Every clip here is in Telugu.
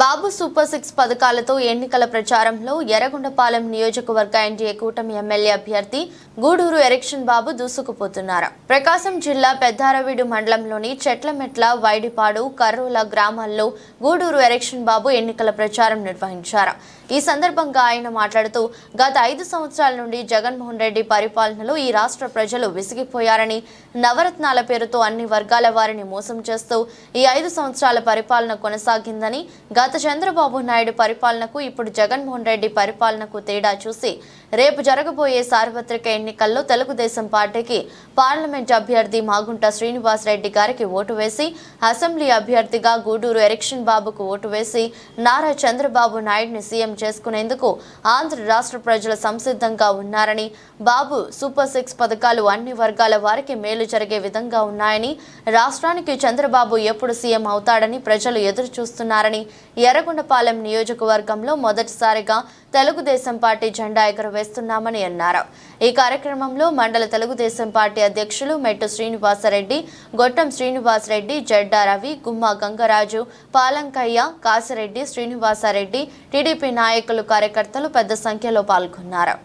బాబు సూపర్ సిక్స్ పథకాలతో ఎన్నికల ప్రచారంలో ఎర్రగొండపాలెం నియోజకవర్గ ఎన్డీఏ కూటమి ఎమ్మెల్యే అభ్యర్థి గూడూరు ఎరిక్షన్ బాబు దూసుకుపోతున్నారు. ప్రకాశం జిల్లా పెద్దారవీడు మండలంలోని చెట్లమెట్ల వైడిపాడు కర్రూల గ్రామాల్లో గూడూరు ఎరిక్షన్ బాబు ఎన్నికల ప్రచారం నిర్వహించారు. ఈ సందర్భంగా ఆయన మాట్లాడుతూ గత ఐదు సంవత్సరాల నుండి జగన్మోహన్ రెడ్డి పరిపాలనలో ఈ రాష్ట్ర ప్రజలు విసిగిపోయారని నవరత్నాల పేరుతో అన్ని వర్గాల వారిని మోసం చేస్తూ ఈ ఐదు సంవత్సరాల పరిపాలన కొనసాగిందని గత గత చంద్రబాబు నాయుడు పరిపాలనకు ఇప్పుడు జగన్మోహన్ రెడ్డి పరిపాలనకు తేడా చూసి రేపు జరగబోయే సార్వత్రిక ఎన్నికల్లో తెలుగుదేశం పార్టీకి పార్లమెంట్ అభ్యర్థి మాగుంట శ్రీనివాస్ రెడ్డి గారికి ఓటు వేసి అసెంబ్లీ అభ్యర్థిగా గూడూరు ఎరిక్షన్ బాబుకు ఓటు వేసి నారా చంద్రబాబు నాయుడిని సీఎం చేసుకునేందుకు ఆంధ్ర రాష్ట్ర ప్రజలు సంసిద్ధంగా ఉన్నారని బాబు సూపర్ సిక్స్ పథకాలు అన్ని వర్గాల వారికి మేలు జరిగే విధంగా ఉన్నాయని రాష్ట్రానికి చంద్రబాబు ఎప్పుడు సీఎం అవుతాడని ప్రజలు ఎదురు చూస్తున్నారని ఎర్రగొండపాలెం నియోజకవర్గంలో మొదటిసారిగా తెలుగుదేశం పార్టీ జెండా ఎగురవేస్తున్నామని అన్నారు. ఈ కార్యక్రమంలో మండల తెలుగుదేశం పార్టీ అధ్యక్షులు మెట్టు శ్రీనివాసరెడ్డి గొట్టం శ్రీనివాసరెడ్డి జడ్డా రవి గుమ్మా గంగరాజు పాలంకయ్య కాసిరెడ్డి శ్రీనివాసరెడ్డి టీడీపీ నాయకులు కార్యకర్తలు పెద్ద సంఖ్యలో పాల్గొన్నారు.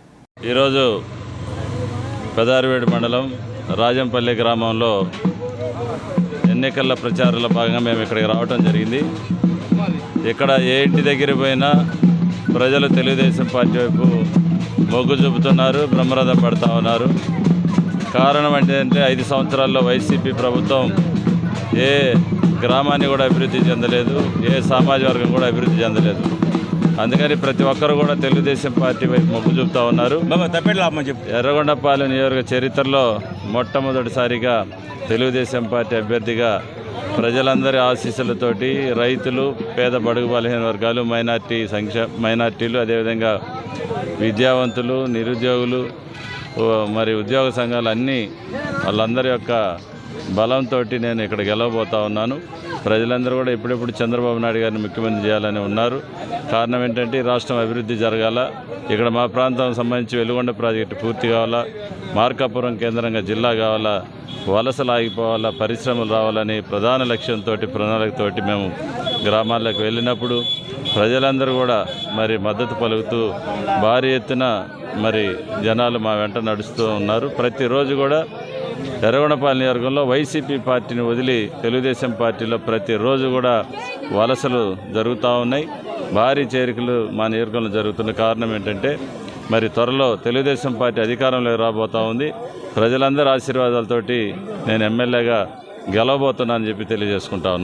ఈరోజు పెదారివేడి మండలం రాజంపల్లి గ్రామంలో ఎన్నికల ప్రచారంలో భాగంగా మేము ఇక్కడికి రావడం జరిగింది. ఇక్కడ ఏ ఇంటి దగ్గర పోయినా ప్రజలు తెలుగుదేశం పార్టీ వైపు మొగ్గు చూపుతున్నారు బ్రహ్మరథం పడతా ఉన్నారు. కారణం ఏంటంటే ఐదు సంవత్సరాల్లో వైసీపీ ప్రభుత్వం ఏ గ్రామాన్ని కూడా అభివృద్ధి చెందలేదు ఏ సామాజిక వర్గం కూడా అభివృద్ధి చెందలేదు. అందుకని ప్రతి ఒక్కరు కూడా తెలుగుదేశం పార్టీ వైపు మొగ్గు చూపుతా ఉన్నారు. ఎర్రగొండపాలెం నియోజక చరిత్రలో మొట్టమొదటిసారిగా తెలుగుదేశం పార్టీ అభ్యర్థిగా ప్రజలందరి ఆశీస్సులతోటి రైతులు పేద బడుగు బలహీన వర్గాలు మైనార్టీ సంక్షే మైనార్టీలు అదేవిధంగా విద్యావంతులు నిరుద్యోగులు మరి ఉద్యోగ సంఘాలు అన్నీ వాళ్ళందరి యొక్క బలంతో నేను ఇక్కడ గెలవబోతా ఉన్నాను. ప్రజలందరూ కూడా ఇప్పుడెప్పుడు చంద్రబాబు నాయుడు గారిని ముఖ్యమంత్రి చేయాలని ఉన్నారు. కారణం ఏంటంటే రాష్ట్రం అభివృద్ధి జరగాల. ఇక్కడ మా ప్రాంతం సంబంధించి వెలుగొండ ప్రాజెక్టు పూర్తి కావాలా. మార్కాపురం కేంద్రంగా జిల్లా కావాలా. వలసలు ఆగిపోవాలా. పరిశ్రమలు రావాలని ప్రధాన లక్ష్యంతో ప్రణాళికతోటి మేము గ్రామాలకు వెళ్ళినప్పుడు ప్రజలందరూ కూడా మరి మద్దతు పలుకుతూ భారీ ఎత్తున మరి జనాలు మా వెంట నడుస్తూ ఉన్నారు. ప్రతిరోజు కూడా ఎర్రగొండపాలెం నియోజకవర్గంలో వైసీపీ పార్టీని వదిలి తెలుగుదేశం పార్టీలో ప్రతిరోజు కూడా వలసలు జరుగుతూ ఉన్నాయి. భారీ చేరికలు మా నియోజకవర్గంలో జరుగుతున్న కారణం ఏంటంటే మరి త్వరలో తెలుగుదేశం పార్టీ అధికారంలోకి రాబోతా ఉంది. ప్రజలందరి ఆశీర్వాదాలతోటి నేను ఎమ్మెల్యేగా గెలవబోతున్నానని చెప్పి తెలియజేసుకుంటా